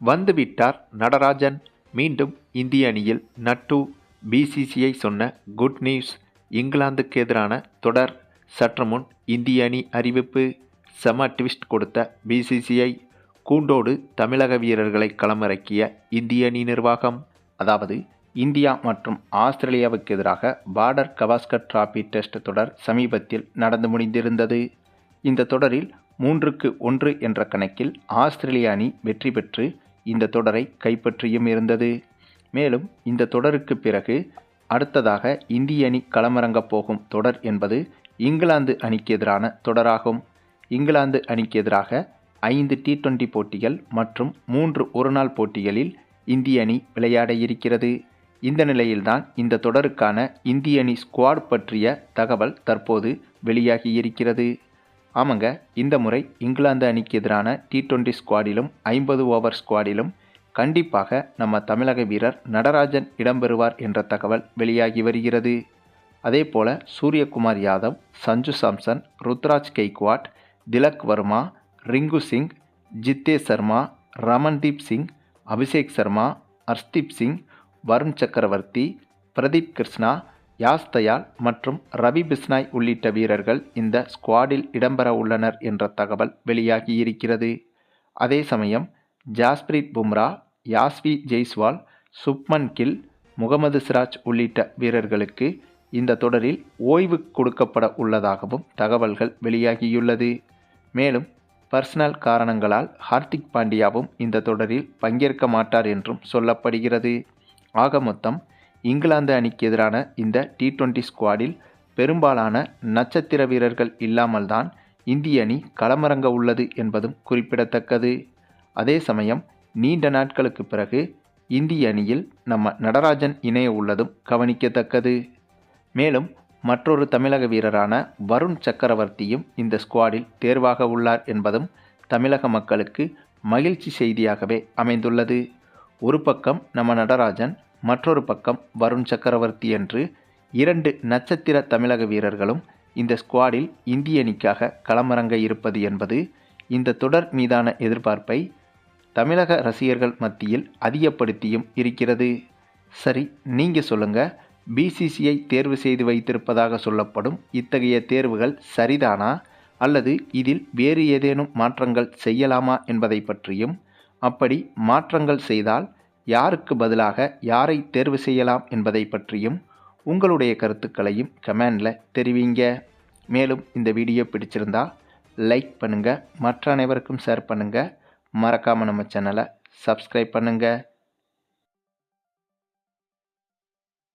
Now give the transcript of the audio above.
வந்துவிட்டார் நடராஜன். மீண்டும் இந்திய அணியில் நட்டு பிசிசிஐ சொன்ன குட் நியூஸ் இங்கிலாந்துக்கு எதிரான தொடர். சற்று முன் இந்திய அணி அறிவிப்பு. செம ட்விஸ்ட் கொடுத்த பிசிசிஐ கூண்டோடு தமிழக வீரர்களை களமிறக்கிய இந்திய அணி நிர்வாகம். அதாவது இந்தியா மற்றும் ஆஸ்திரேலியாவுக்கு எதிராக பார்டர் கவாஸ்கர் டிராபி டெஸ்ட் தொடர் சமீபத்தில் நடந்து முடிந்திருந்தது. இந்த தொடரில் மூன்றுக்கு ஒன்று என்ற கணக்கில் ஆஸ்திரேலிய அணி வெற்றி பெற்று இந்த தொடரை கைப்பற்றியும் இருந்தது. மேலும் இந்த தொடருக்கு பிறகு அடுத்ததாக இந்திய அணி களமிறங்கப் போகும் தொடர் என்பது இங்கிலாந்து அணிக்கு எதிரான தொடராகும். இங்கிலாந்து அணிக்கு எதிராக ஐந்து டி டுவெண்டி போட்டிகள் மற்றும் மூன்று ஒருநாள் போட்டிகளில் இந்திய அணி விளையாட இருக்கிறது. இந்த நிலையில்தான் இந்த தொடருக்கான இந்திய அணி ஸ்குவாட் பற்றிய தகவல் தற்போது வெளியாகி இருக்கிறது. ஆமாங்க இந்த முறை இங்கிலாந்து அணிக்கு எதிரான டி டுவெண்டி ஸ்குவாடிலும் ஐம்பது ஓவர் ஸ்குவாடிலும் கண்டிப்பாக நம்ம தமிழக வீரர் நடராஜன் இடம்பெறுவார் என்ற தகவல் வெளியாகி வருகிறது. அதே போல சூரியகுமார் யாதவ் சஞ்சு சாம்சன் ருத்ராஜ் கெய்க்வாட் திலக் வர்மா ரிங்கு சிங் ஜித்தே சர்மா ரமன்தீப் சிங் அபிஷேக் சர்மா ஹர்ஷ்தீப் சிங் வருண் சக்கரவர்த்தி பிரதீப் கிருஷ்ணா யாஸ்தயால் மற்றும் ரவி பிஸ்னாய் உள்ளிட்ட வீரர்கள் இந்த ஸ்குவாடில் இடம்பெற உள்ளனர் என்ற தகவல் வெளியாகி இருக்கிறது. அதே சமயம் ஜாஸ்பிரீத் பும்ரா யாஸ்வி ஜெய்ஸ்வால் சுப்மன் கில் முகமது சிராஜ் உள்ளிட்ட வீரர்களுக்கு இந்த தொடரில் ஓய்வு கொடுக்கப்பட உள்ளதாகவும் தகவல்கள் வெளியாகியுள்ளது. மேலும் பர்சனல் காரணங்களால் ஹார்திக் பாண்டியாவும் இந்த தொடரில் பங்கேற்க மாட்டார் என்றும் சொல்லப்படுகிறது. ஆக மொத்தம் இங்கிலாந்து அணிக்கு எதிரான இந்த டி டுவெண்டி ஸ்குவாடில் பெரும்பாலான நட்சத்திர வீரர்கள் இல்லாமல்தான் இந்திய அணி களமிறங்க உள்ளது என்பதும் குறிப்பிடத்தக்கது. அதே சமயம் நீண்ட நாட்களுக்கு பிறகு இந்திய அணியில் நம்ம நடராஜன் இணைய உள்ளதும் கவனிக்கத்தக்கது. மேலும் மற்றொரு தமிழக வீரரான வருண் சக்கரவர்த்தியும் இந்த ஸ்குவாடில் தேர்வாக உள்ளார் என்பதும் தமிழக மக்களுக்கு மகிழ்ச்சி செய்தியாகவே அமைந்துள்ளது. ஒரு பக்கம் நம்ம நடராஜன் மற்றொரு பக்கம் வருண் சக்கரவர்த்தி என்று இரண்டு நட்சத்திர தமிழக வீரர்களும் இந்த ஸ்குவாடில் இந்திய அணிக்காக களமிறங்க இருப்பது என்பது இந்த தொடர் மீதான எதிர்பார்ப்பை தமிழக ரசிகர்கள் மத்தியில் அதிகப்படுத்தியும் இருக்கிறது. சரி நீங்கள் சொல்லுங்கள் பிசிசிஐ தேர்வு செய்து வைத்திருப்பதாக சொல்லப்படும் இத்தகைய தேர்வுகள் சரிதானா? அல்லது இதில் வேறு ஏதேனும் மாற்றங்கள் செய்யலாமா என்பதை பற்றியும் அப்படி மாற்றங்கள் செய்தால் யாருக்கு பதிலாக யாரை தேர்வு செய்யலாம் என்பதை பற்றியும் உங்களுடைய கருத்துக்களையும் கமெண்டில் தெரிவிங்க. மேலும் இந்த வீடியோ பிடிச்சிருந்தா லைக் பண்ணுங்கள் மற்ற அனைவருக்கும் ஷேர் பண்ணுங்கள் மறக்காமல் நம்ம சேனலை சப்ஸ்கிரைப் பண்ணுங்கள்